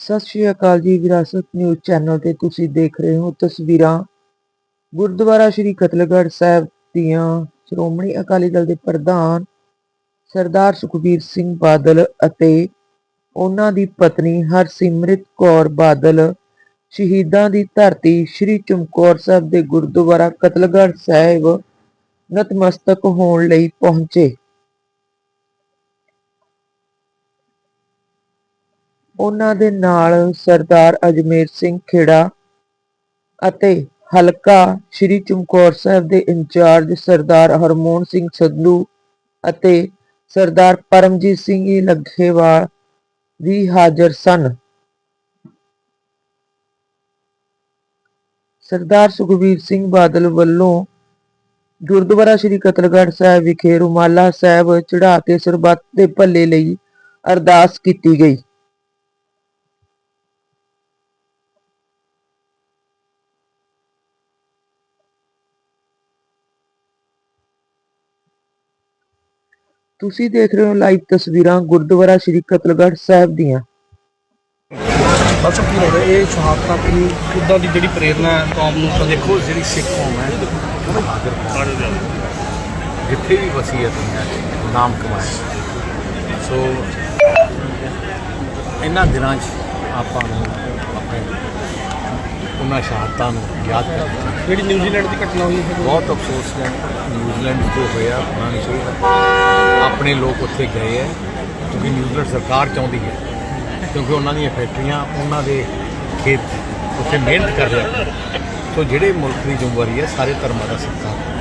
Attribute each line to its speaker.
Speaker 1: ਸਤਿ ਸ਼੍ਰੀ ਅਕਾਲ ਜੀ ਵਿਰਾਸਤ ਨਿਊਜ਼ ਚੈਨਲ ਤੇ ਤੁਸੀਂ ਦੇਖ ਰਹੇ ਹੋ ਤਸਵੀਰਾਂ। ਗੁਰਦੁਆਰਾ ਸ਼੍ਰੀ ਕਤਲਗੜ੍ਹ ਸਾਹਿਬ ਦੀਆਂ ਸ਼੍ਰੋਮਣੀ ਅਕਾਲੀ ਦਲ ਦੇ ਪ੍ਰਧਾਨ ਸਰਦਾਰ ਸੁਖਬੀਰ ਸਿੰਘ ਬਾਦਲ ਅਤੇ ਉਹਨਾਂ ਦੀ ਪਤਨੀ ਹਰਸਿਮਰਤ ਕੌਰ ਬਾਦਲ ਸ਼ਹੀਦਾਂ ਦੀ ਧਰਤੀ ਸ਼੍ਰੀ ਚਮਕੌਰ ਸਾਹਿਬ ਦੇ ਗੁਰਦੁਆਰਾ ਕਤਲਗੜ੍ਹ ਸਾਹਿਬ ਨਤਮਸਤਕ ਹੋਣ ਲਈ ਪਹੁੰਚੇ। ਉਹਨਾਂ ਦੇ ਨਾਲ ਸਰਦਾਰ ਅਜਮੇਰ ਸਿੰਘ ਖੇੜਾ ਅਤੇ ਹਲਕਾ ਸ਼੍ਰੀ ਚਮਕੌਰ ਸਾਹਿਬ ਦੇ ਇੰਚਾਰਜ ਸਰਦਾਰ ਹਰਮੋਹਨ ਸਿੰਘ ਸੰਧੂ ਅਤੇ ਸਰਦਾਰ ਪਰਮਜੀਤ ਸਿੰਘ ਲੱਖੇਵਾਲ ਵੀ ਹਾਜ਼ਰ ਸਨ। ਸਰਦਾਰ ਸੁਖਬੀਰ ਸਿੰਘ ਬਾਦਲ ਵੱਲੋਂ ਗੁਰਦੁਆਰਾ ਸ਼੍ਰੀ ਕਤਲਗੜ੍ਹ ਸਾਹਿਬ ਵਿਖੇ ਰੁਮਾਲਾ ਸਾਹਿਬ ਚੜ੍ਹਾ ਕੇ ਸਰਬੱਤ ਦੇ ਭੱਲੇ ਲਈ ਅਰਦਾਸ ਕੀਤੀ ਗਈ। ਤੁਸੀਂ ਦੇਖ ਰਹੇ ਹੋ ਲਾਈਵ ਤਸਵੀਰਾਂ ਗੁਰਦੁਆਰਾ ਸ਼੍ਰੀ ਕਤਲਗੜ੍ਹ ਸਾਹਿਬ ਦੀਆਂ।
Speaker 2: ਬਸ ਕੀ ਹੋ ਰਿਹਾ ਇਹ ਸ਼ਹਾਦਤਾਂ ਦੀ ਕਿੱਦਾਂ ਦੀ ਜਿਹੜੀ ਪ੍ਰੇਰਨਾ ਹੈ ਕੌਮ ਨੂੰ ਤਾਂ ਦੇਖੋ
Speaker 3: ਜਿਹੜੀ ਸਿੱਖ ਕੌਮ ਹੈ। ਜਿੱਥੇ ਵੀ ਵਸੀ ਹੈ ਦੁਨੀਆ 'ਚ ਨਾਮ ਕਮਾਏ ਸੋ ਇਹਨਾਂ ਦਿਨਾਂ 'ਚ ਆਪਾਂ ਨੂੰ ਆਪਣੇ ਉਹਨਾਂ ਸ਼ਹਾਦਤਾਂ ਨੂੰ ਯਾਦ ਕਰਨਾ ਚਾਹੀਦਾ।
Speaker 2: ਜਿਹੜੀ ਨਿਊਜ਼ੀਲੈਂਡ ਦੀ ਘਟਨਾ ਹੋਈ ਹੈ?
Speaker 3: ਬਹੁਤ ਅਫਸੋਸ ਹੈ। ਨਿਊਜ਼ੀਲੈਂਡ 'ਚ ਜੋ ਹੋਇਆ ਹੋਣਾ ਨਹੀਂ ਚਾਹੀਦਾ ਆਪਣੇ ਲੋਕ ਉੱਥੇ ਗਏ ਹੈ, ਕਿਉਂਕਿ ਨਿਊਜ਼ੀਲੈਂਡ ਸਰਕਾਰ ਚਾਹੁੰਦੀ ਹੈ, ਕਿਉਂਕਿ ਉਹਨਾਂ ਦੀਆਂ ਫੈਕਟਰੀਆਂ, ਉਹਨਾਂ ਦੇ ਖੇਤ ਉੱਥੇ ਮਿਹਨਤ ਕਰ ਰਿਹਾ ਸੋ ਜਿਹੜੇ ਮੁਲਕ ਦੀ ਜ਼ਿੰਮੇਵਾਰੀ ਹੈ, ਸਾਰੇ ਧਰਮਾਂ ਦਾ ਸਤਿਕਾਰ।